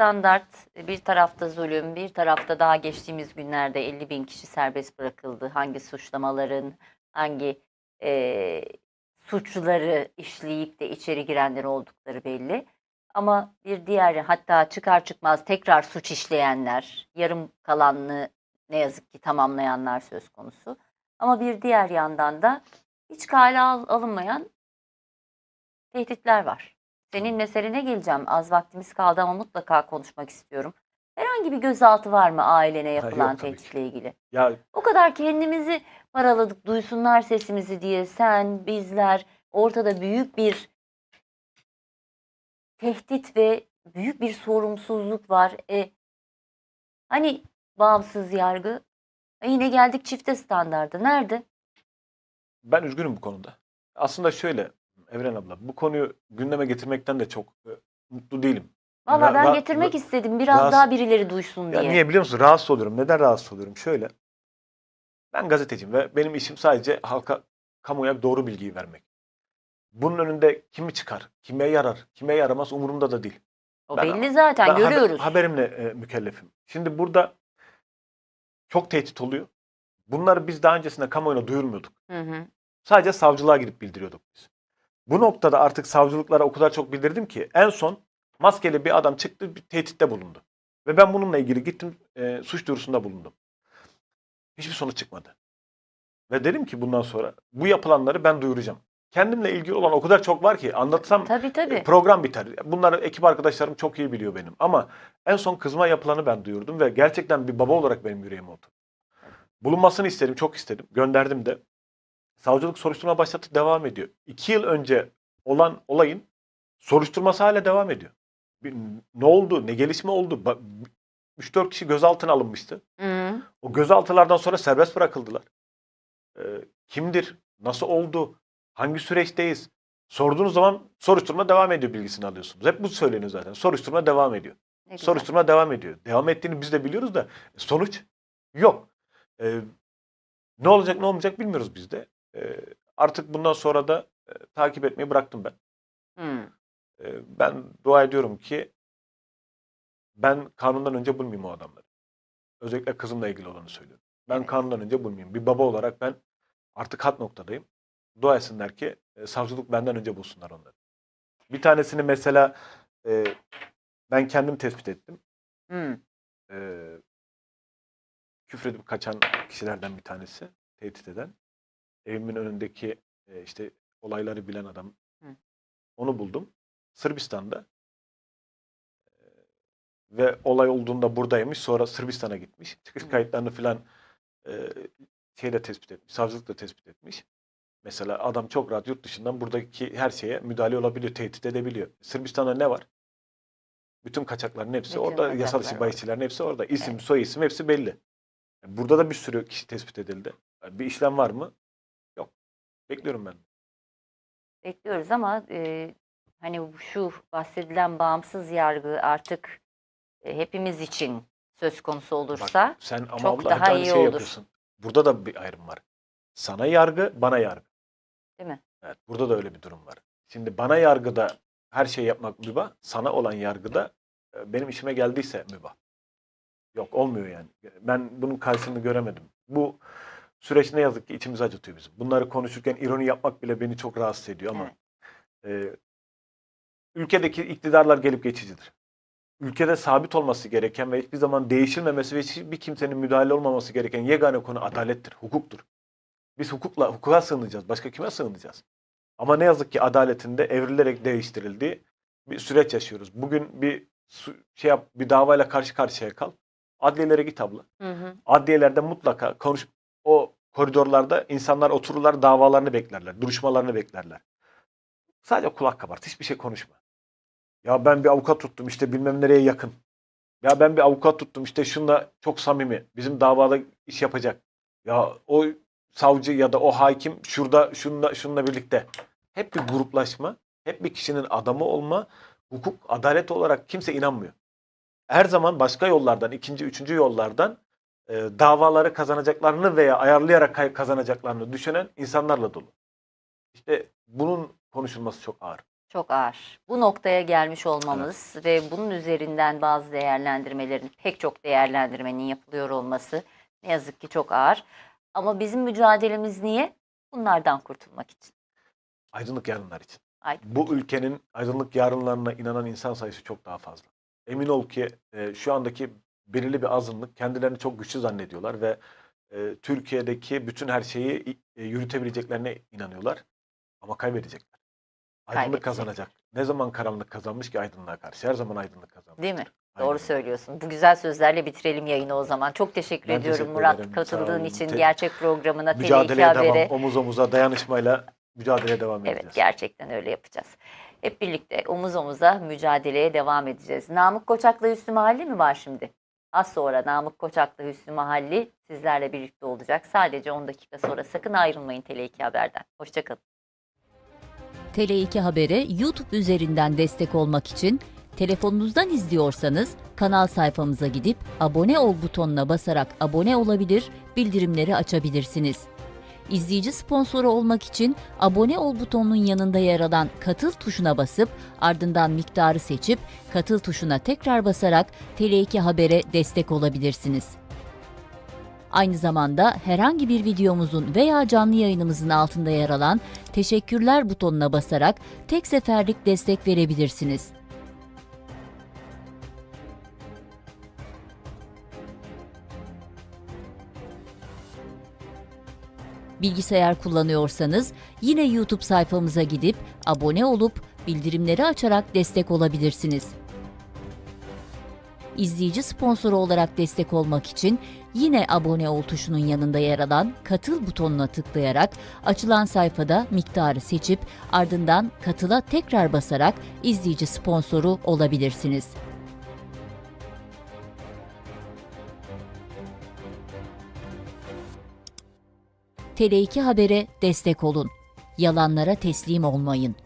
standart, bir tarafta zulüm, bir tarafta daha geçtiğimiz günlerde 50 bin kişi serbest bırakıldı. Hangi suçlamaların, hangi e, suçları işleyip de içeri girenler oldukları belli. Ama bir diğer hatta çıkar çıkmaz tekrar suç işleyenler, yarım kalanını ne yazık ki tamamlayanlar söz konusu. Ama bir diğer yandan da hiç kale al- alınmayan tehditler var. Senin meselene geleceğim. Az vaktimiz kaldı ama mutlaka konuşmak istiyorum. Herhangi bir gözaltı var mı ailene yapılan yok tabii ki. tehditle ilgili? Ya O kadar kendimizi paraladık, duysunlar sesimizi diye sen, bizler ortada büyük bir tehdit ve büyük bir sorumsuzluk var. E, hani bağımsız yargı? E, yine geldik çifte standardı. Nerede? ben üzgünüm bu konuda. Aslında şöyle Evren abla bu konuyu gündeme getirmekten de çok e, mutlu değilim. Valla Ra- ben ra- getirmek ra- istedim biraz rahatsız- daha birileri duysun Ya diye. niye biliyor musun? Rahatsız oluyorum. Neden rahatsız oluyorum? Şöyle. Ben gazeteciyim ve benim işim sadece halka, kamuoya doğru bilgiyi vermek. Bunun önünde kimi çıkar, kime yarar, kime yaramaz umurumda da değil. O ben- belli zaten Ben haber- görüyoruz. haberimle e, mükellefim. Şimdi burada çok tehdit oluyor. Bunları biz daha öncesinde kamuoyuna duyurmuyorduk. Hı hı. Sadece savcılığa gidip bildiriyorduk biz. Bu noktada artık savcılıklara o kadar çok bildirdim ki en son maskeli bir adam çıktı bir tehditte bulundu. Ve ben bununla ilgili gittim e, suç duyurusunda bulundum. Hiçbir sonuç çıkmadı. Ve dedim ki bundan sonra bu yapılanları ben duyuracağım. Kendimle ilgili olan o kadar çok var ki anlatsam Tabii tabii. e, program biter. Bunları ekip arkadaşlarım çok iyi biliyor benim. Ama en son kızma yapılanı ben duyurdum ve gerçekten bir baba olarak benim yüreğim oldu. Bulunmasını istedim, çok istedim. Gönderdim de. Savcılık soruşturma başlattı, devam ediyor. İki yıl önce olan olayın soruşturması hala devam ediyor. Bir- ne oldu, ne gelişme oldu? Ba- 3-4 kişi gözaltına alınmıştı. Hı. O gözaltılardan sonra serbest bırakıldılar. Ee, kimdir? Nasıl oldu? Hangi süreçteyiz? Sorduğunuz zaman soruşturma devam ediyor bilgisini alıyorsunuz. Hep bu söyleniyor zaten. Soruşturma devam ediyor. Ne güzel. Soruşturma devam ediyor. Devam ettiğini biz de biliyoruz da sonuç yok. Ee, ne olacak ne olmayacak bilmiyoruz biz de. Artık bundan sonra da e, takip etmeyi bıraktım ben. Hı. Ee, ben dua ediyorum ki ben kanundan önce bulmayayım o adamları. Özellikle kızımla ilgili olanı söylüyorum. Ben Evet. kanundan önce bulmayayım. Bir baba olarak ben artık hat noktadayım. Dua etsinler ki e, savcılık benden önce bulsunlar onları. Bir tanesini mesela e, ben kendim tespit ettim. Hı. E, küfredip kaçan kişilerden bir tanesi. Tehdit eden. Evimin önündeki e, işte olayları bilen adam. Hı. Onu buldum. Sırbistan'da. E, ve olay olduğunda buradaymış. Sonra Sırbistan'a gitmiş. Çıkış Hı. kayıtlarını filan e, şeyde tespit etmiş. Savcılık da tespit etmiş. Mesela adam çok rahat yurt dışından buradaki her şeye müdahale olabiliyor, tehdit edebiliyor. Sırbistan'da ne var? Bütün kaçakların hepsi Bütün orada. Yasal dışı bahisçilerin hepsi orada. İsim, Evet. soy isim hepsi belli. Burada da bir sürü kişi tespit edildi. Bir işlem var mı? Bekliyorum ben. Bekliyoruz ama e, hani şu bahsedilen bağımsız yargı artık e, hepimiz için söz konusu olursa Bak, sen ama çok abla daha iyi şey olur. yapıyorsun. Burada da bir ayrım var. Sana yargı, bana yargı. değil mi? Evet, burada da öyle bir durum var. Şimdi bana yargıda her şey yapmak mübah, sana olan yargıda e, benim işime geldiyse mübah. Yok olmuyor yani. Ben bunun karşılığını göremedim. Bu süreç ne yazık ki içimizi acıtıyor bizim. Bunları konuşurken ironi yapmak bile beni çok rahatsız ediyor ama e, ülkedeki iktidarlar gelip geçicidir. Ülkede sabit olması gereken ve hiçbir zaman değişilmemesi ve hiçbir kimsenin müdahale olmaması gereken yegane konu adalettir, hukuktur. Biz hukukla hukuka sığınacağız. Başka kime sığınacağız? Ama ne yazık ki adaletinde evrilerek değiştirildiği bir süreç yaşıyoruz. Bugün bir şey yap, bir davayla karşı karşıya kal. Adliyelere git abla. Hı hı. Adliyelerde mutlaka konuş koridorlarda insanlar otururlar, davalarını beklerler, duruşmalarını beklerler. Sadece kulak kabart, hiçbir şey konuşma. Ya ben bir avukat tuttum işte bilmem nereye yakın. Ya ben bir avukat tuttum işte şunla çok samimi. Bizim davada iş yapacak. Ya o savcı ya da o hakim şurada şunla şununla birlikte. Hep bir gruplaşma, hep bir kişinin adamı olma, hukuk, adalet olarak kimse inanmıyor. Her zaman başka yollardan, ikinci, üçüncü yollardan e, davaları kazanacaklarını veya ayarlayarak kazanacaklarını düşünen insanlarla dolu. İşte bunun konuşulması çok ağır. Çok ağır. Bu noktaya gelmiş olmamız ve bunun üzerinden bazı değerlendirmelerin, pek çok değerlendirmenin yapılıyor olması ne yazık ki çok ağır. Ama bizim mücadelemiz niye? Bunlardan kurtulmak için. Aydınlık yarınlar için. Aydınlık. Bu ülkenin aydınlık yarınlarına inanan insan sayısı çok daha fazla. Emin ol ki e, şu andaki belirli bir azınlık kendilerini çok güçlü zannediyorlar ve e, Türkiye'deki bütün her şeyi e, yürütebileceklerine inanıyorlar. Ama kaybedecekler. Aydınlık Kaybedecek. kazanacak. Ne zaman karanlık kazanmış ki aydınlığa karşı? Her zaman aydınlık kazanmış. Değil mi? Aynen Doğru söylüyorsun. Bu güzel sözlerle bitirelim yayını o zaman. Çok teşekkür Ben ediyorum teşekkür Murat ederim. Sağ katıldığın olun. için Te- gerçek programına, Tele2 Mücadeleye Haber'e. devam. Omuz omuza dayanışmayla mücadeleye devam edeceğiz. Evet gerçekten öyle yapacağız. Hep birlikte omuz omuza mücadeleye devam edeceğiz. Namık Koçak'la Hüsnü Mahalli mi var şimdi? Az sonra Namık Koçak'la Hüsnü Mahalli sizlerle birlikte olacak. Sadece 10 dakika sonra sakın ayrılmayın Tele2 Haber'den. Hoşçakalın. Tele2 Haber'e YouTube üzerinden destek olmak için telefonunuzdan izliyorsanız kanal sayfamıza gidip abone ol butonuna basarak abone olabilir, bildirimleri açabilirsiniz. İzleyici sponsoru olmak için abone ol butonunun yanında yer alan katıl tuşuna basıp ardından miktarı seçip katıl tuşuna tekrar basarak Tele2 Haber'e destek olabilirsiniz. Aynı zamanda herhangi bir videomuzun veya canlı yayınımızın altında yer alan teşekkürler butonuna basarak tek seferlik destek verebilirsiniz. Bilgisayar kullanıyorsanız yine YouTube sayfamıza gidip abone olup bildirimleri açarak destek olabilirsiniz. İzleyici sponsoru olarak destek olmak için yine abone ol tuşunun yanında yer alan katıl butonuna tıklayarak açılan sayfada miktarı seçip ardından katıla tekrar basarak izleyici sponsoru olabilirsiniz. Tele2 Haber'e destek olun. Yalanlara teslim olmayın.